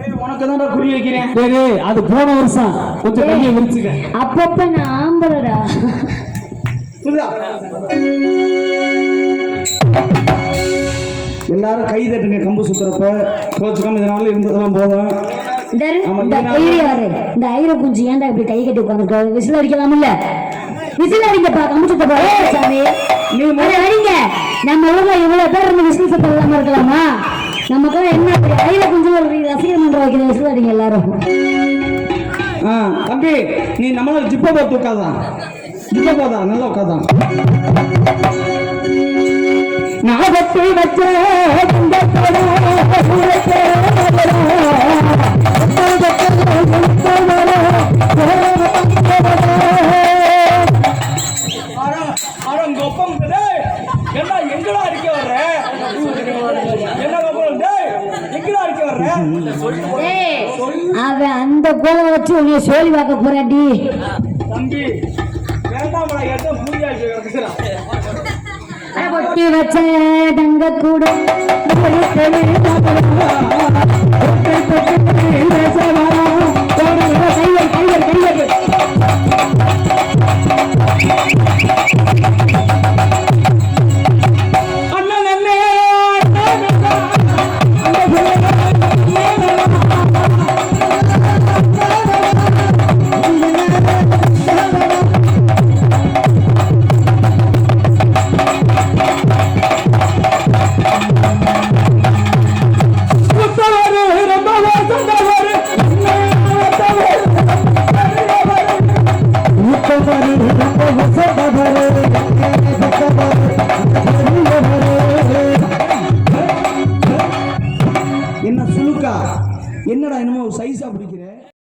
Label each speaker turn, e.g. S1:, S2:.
S1: ஏய், உனக்கு தான் குறி வைக்கிறேன்.
S2: டேய், டேய், அது போன வருஷம். கொஞ்சம் கையை விரிச்சுக்க.
S3: அப்பப்ப நான் ஆம்பளடா.
S1: புரியுதா எல்லாரும் கை தட்டுங்க கம்பு சுத்துறப்ப. கோச்சுக்காம இதனால இருந்ததெல்லாம் போதும்.
S3: இந்த ஐர குஞ்சு ஏன்டா இப்படி கை கட்டி உட்காந்துருக்க விசில் அடிக்கலாம்ல விசில் அடிங்கப்பா கமுச்சத்தை போல சாமி.
S1: நீ
S3: அட, அடிங்க. நம்ம ஊர்ல இவ்வளவு பேர் இருந்து விசில் சத்தம் இல்லாம இருக்கலாமா நமக்கு என்ன இப்படி ஐர குஞ்சு ஒரு வைக்கிற விசில் அடிங்க எல்லாரும்
S1: ஆ தம்பி நீ நம்மளால ஜிப்ப பார்த்து உட்காதான் ஜிப்ப போதா நல்லா உட்காதான்
S3: நாகத்தை
S1: என்ன எங்கடா அடிக்க வர்ற என்ன கொப்பம் எங்கடா அடிக்க வர்ற
S3: அவன் அந்த கோலை வச்சு உன்னைய சோழி பார்க்க போறாண்டி
S1: தம்பி
S3: கொட்டி வச்ச தங்க கூட
S1: என்ன சுலுக்கா என்னடா என்னமோ சைஸா பிடிக்கிற?